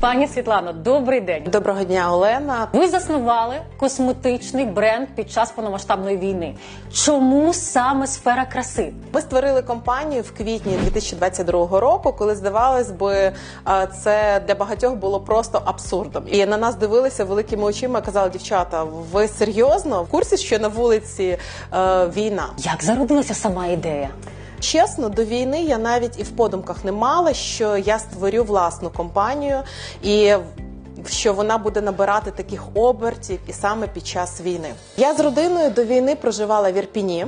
Пані Світлано, добрий день. Доброго дня, Олена. Ви заснували косметичний бренд під час повномасштабної війни. Чому саме сфера краси? Ми створили компанію в квітні 2022 року, коли здавалось би, це для багатьох було просто абсурдом. І на нас дивилися великими очима. Казали, дівчата, ви серйозно в курсі, що на вулиці е, війна? Як зародилася сама ідея? Чесно, до війни я навіть і в подумках не мала, що я створю власну компанію і. Що вона буде набирати таких обертів і саме під час війни. Я з родиною до війни проживала в Ірпіні.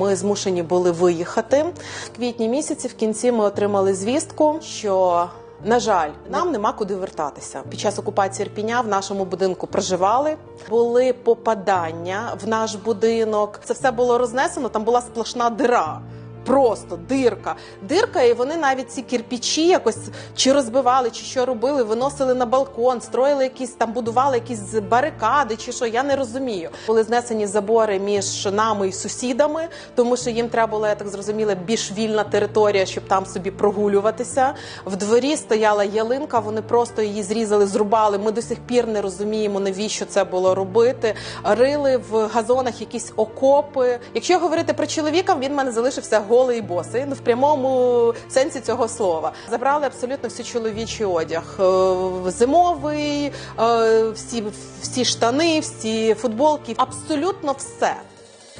Ми змушені були виїхати в квітні місяці. В кінці ми отримали звістку, що на жаль, нам нема куди вертатися. Під час окупації Ірпіня в нашому будинку проживали. Були попадання в наш будинок. Це все було рознесено. Там була сплошна дира. Просто дирка, дирка, і вони навіть ці кирпичі якось чи розбивали, чи що робили, виносили на балкон, строїли якісь там, будували якісь барикади, чи що я не розумію. Були знесені забори між нами і сусідами, тому що їм треба була, я так зрозуміла, більш вільна територія, щоб там собі прогулюватися. В дворі стояла ялинка, вони просто її зрізали, зрубали. Ми до сих пір не розуміємо, навіщо це було робити. Рили в газонах якісь окопи. Якщо говорити про чоловіка, він в мене залишився голий і босий, ну в прямому сенсі цього слова. Забрали абсолютно всі чоловічий одяг. Е, Зимовий, е, всі, всі штани, всі футболки, абсолютно все.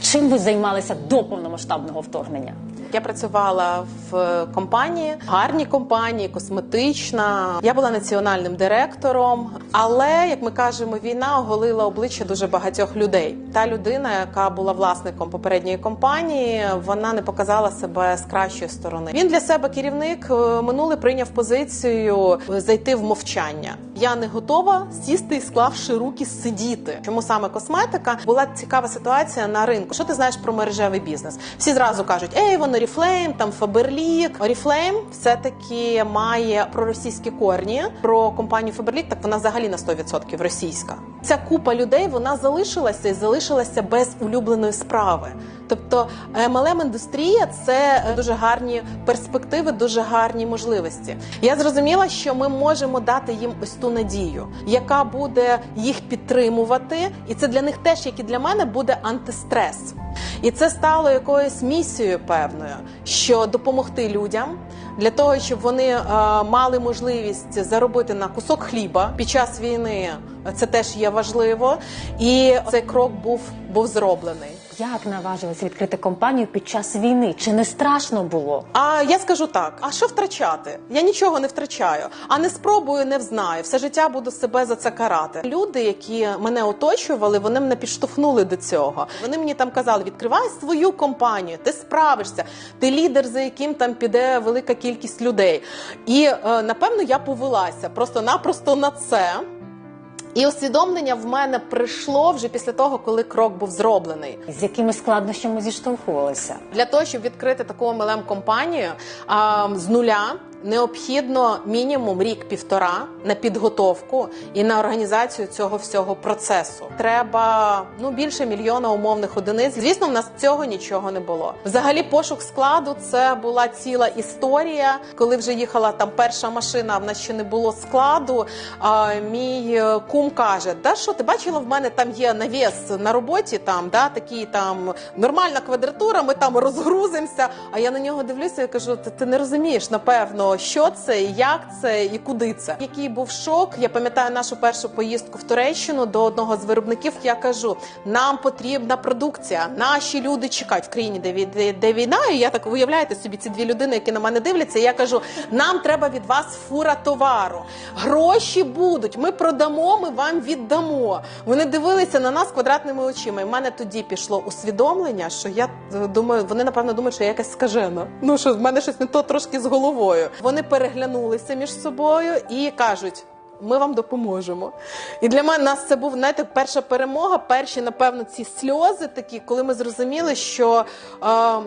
Чим ви займалися до повномасштабного вторгнення? Я працювала в компанії, гарній компанії, косметична. Я була національним директором, але як ми кажемо, війна оголила обличчя дуже багатьох людей. Та людина, яка була власником попередньої компанії, вона не показала себе з кращої сторони. Він для себе керівник е, минуле прийняв позицію зайти в мовчання. Я не готова сісти і склавши руки сидіти. Чому саме косметика була цікава ситуація на ринку? Що ти знаєш про мережевий бізнес? Всі зразу кажуть, ей, воно Oriflame, там Faberlic. Oriflame все-таки має проросійські корні. Про компанію Faberlic, так вона взагалі на 100% російська. Ця купа людей вона залишилася і залишилася без улюбленої справи. Тобто mlm індустрія це дуже гарні перспективи, дуже гарні можливості. Я зрозуміла, що ми можемо дати їм ось ту надію, яка буде їх підтримувати, і це для них теж, як і для мене, буде антистрес. І це стало якоюсь місією певною, що допомогти людям для того, щоб вони е, мали можливість заробити на кусок хліба під час війни. Це теж є важливо, і цей крок був був зроблений. Як наважилися відкрити компанію під час війни? Чи не страшно було? А я скажу так: а що втрачати? Я нічого не втрачаю, а не спробую, не взнаю. Все життя буду себе за це карати. Люди, які мене оточували, вони мене підштовхнули до цього. Вони мені там казали: відкривай свою компанію, ти справишся, ти лідер, за яким там піде велика кількість людей. І е, напевно я повелася просто-напросто на це. І усвідомлення в мене прийшло вже після того, коли крок був зроблений. З якими складнощами зіштовхувалися? Для того, щоб відкрити таку mlm компанію а, з нуля. Необхідно мінімум рік-півтора на підготовку і на організацію цього всього процесу. Треба ну більше мільйона умовних одиниць. Звісно, в нас цього нічого не було. Взагалі, пошук складу це була ціла історія. Коли вже їхала там перша машина, в нас ще не було складу. А, мій е, кум каже: Да що ти бачила, в мене там є навіс на роботі, там да такі там нормальна квадратура. Ми там розгрузимося. А я на нього дивлюся і кажу: ти, ти не розумієш, напевно що це, як це і куди це. Який був шок? Я пам'ятаю нашу першу поїздку в Туреччину до одного з виробників. Я кажу: нам потрібна продукція. Наші люди чекають в країні, де, де, де війна. І я так уявляєте собі ці дві людини, які на мене дивляться. І я кажу: нам треба від вас фура товару. Гроші будуть. Ми продамо, ми вам віддамо. Вони дивилися на нас квадратними очима. І в мене тоді пішло усвідомлення, що я е, думаю, вони напевно думають, що я якась скажена. Ну що в мене щось не то трошки з головою. Вони переглянулися між собою і кажуть. Ми вам допоможемо. І для мене нас це був знаєте, перша перемога. Перші, напевно, ці сльози такі, коли ми зрозуміли, що е,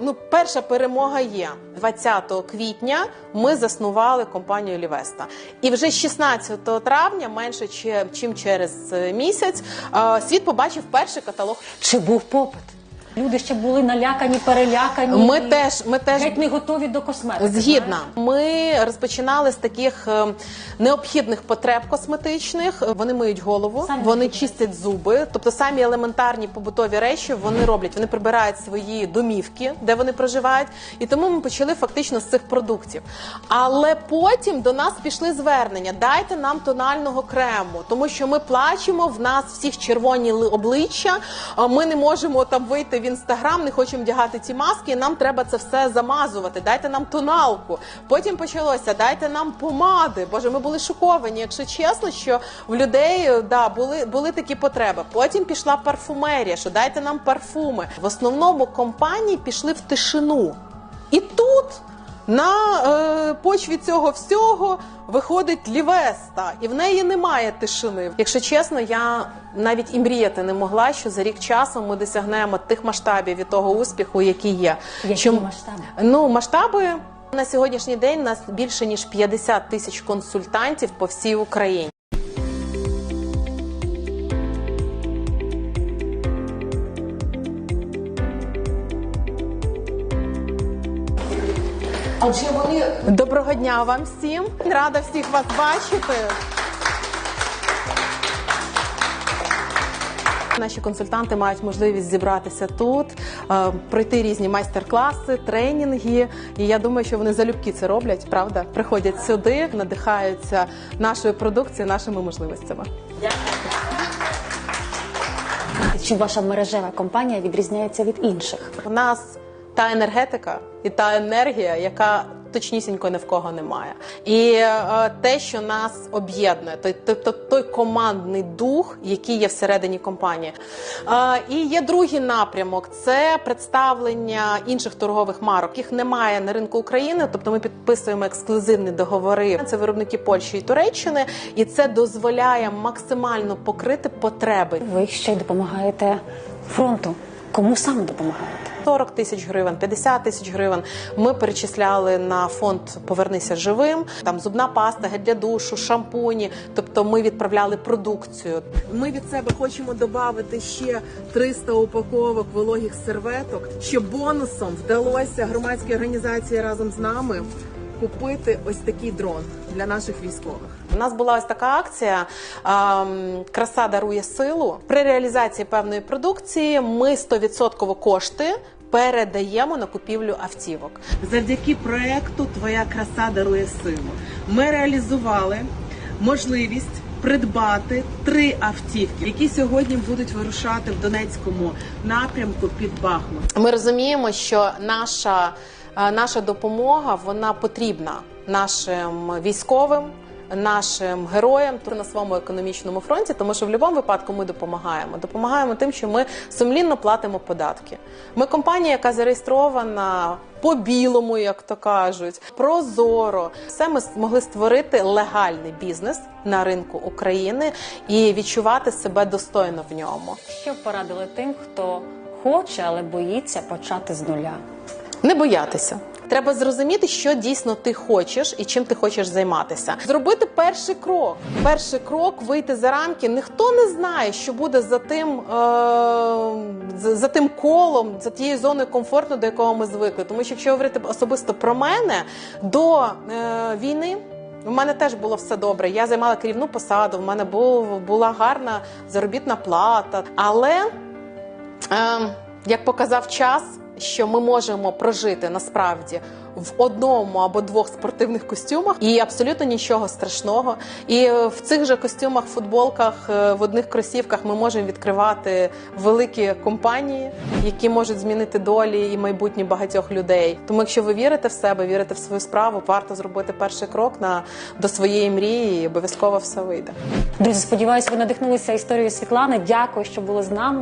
ну, перша перемога є 20 квітня. Ми заснували компанію Лівеста. І вже 16 травня, менше чи- чим через місяць, е, світ побачив перший каталог Чи був попит? Люди ще були налякані, перелякані. Ми теж ми теж геть не готові до косметики. Згідна, ми розпочинали з таких е, необхідних потреб косметичних. Вони миють голову, Самі вони чистять зуби. Тобто самі елементарні побутові речі вони роблять. Вони прибирають свої домівки, де вони проживають. І тому ми почали фактично з цих продуктів. Але потім до нас пішли звернення: дайте нам тонального крему, тому що ми плачемо. В нас всіх червоні обличчя. Ми не можемо там вийти інстаграм, не хочемо вдягати ці маски. і Нам треба це все замазувати. Дайте нам тоналку. Потім почалося, дайте нам помади. Боже, ми були шоковані, якщо чесно, що в людей да були, були такі потреби. Потім пішла парфумерія, що дайте нам парфуми. В основному компанії пішли в тишину. І тут на е, почві цього всього виходить Лівеста, і в неї немає тишини. Якщо чесно, я навіть і мріяти не могла, що за рік часу ми досягнемо тих масштабів і того успіху, які є. Які Чому- масштаби? Ну, масштаби на сьогоднішній день у нас більше ніж 50 тисяч консультантів по всій Україні. Адже вони Доброго дня вам всім. Рада всіх вас бачити. Наші консультанти мають можливість зібратися тут, е, пройти різні майстер-класи, тренінги. І я думаю, що вони залюбки це роблять, правда? Приходять сюди, надихаються нашою продукцією, нашими можливостями. Чим ваша мережева компанія відрізняється від інших? У нас та енергетика і та енергія, яка точнісінько ні в кого немає. І е, те, що нас об'єднує, той, тобто той командний дух, який є всередині компанії. Е, і є другий напрямок це представлення інших торгових марок. Їх немає на ринку України, тобто ми підписуємо ексклюзивні договори. Це виробники Польщі і Туреччини, і це дозволяє максимально покрити потреби. Ви ще й допомагаєте фронту. Кому саме допомагаєте? 40 тисяч гривень, 50 тисяч гривень. Ми перечисляли на фонд Повернися живим. Там зубна паста, гель для душу, шампуні. Тобто ми відправляли продукцію. ми від себе хочемо додати ще 300 упаковок вологих серветок, щоб бонусом вдалося громадській організації разом з нами купити ось такий дрон для наших військових. У нас була ось така акція ем, Краса дарує силу. При реалізації певної продукції ми 100% кошти передаємо на купівлю автівок. Завдяки проекту Твоя краса дарує силу. Ми реалізували можливість придбати три автівки, які сьогодні будуть вирушати в Донецькому напрямку під Бахмут. Ми розуміємо, що наша, наша допомога вона потрібна нашим військовим. Нашим героям на своєму економічному фронті, тому що в будь-якому випадку ми допомагаємо. Допомагаємо тим, що ми сумлінно платимо податки. Ми компанія, яка зареєстрована по білому, як то кажуть, прозоро. Все ми змогли створити легальний бізнес на ринку України і відчувати себе достойно в ньому. Що порадили тим, хто хоче, але боїться почати з нуля? Не боятися. Треба зрозуміти, що дійсно ти хочеш і чим ти хочеш займатися. Зробити перший крок. Перший крок вийти за рамки. Ніхто не знає, що буде за тим, е- за, тим колом, за тією зоною комфорту, до якого ми звикли. Тому що якщо говорити особисто про мене до е- війни. У мене теж було все добре. Я займала керівну посаду. В мене був була гарна заробітна плата. Але Ем, як показав час, що ми можемо прожити насправді в одному або двох спортивних костюмах, і абсолютно нічого страшного. І е, в цих же костюмах, футболках, е, в одних кросівках ми можемо відкривати великі компанії, які можуть змінити долі і майбутнє багатьох людей. Тому, якщо ви вірите в себе, вірите в свою справу, варто зробити перший крок на до своєї мрії, і обов'язково все вийде. Друзі, сподіваюся, ви надихнулися історією Світлани. Дякую, що були з нами.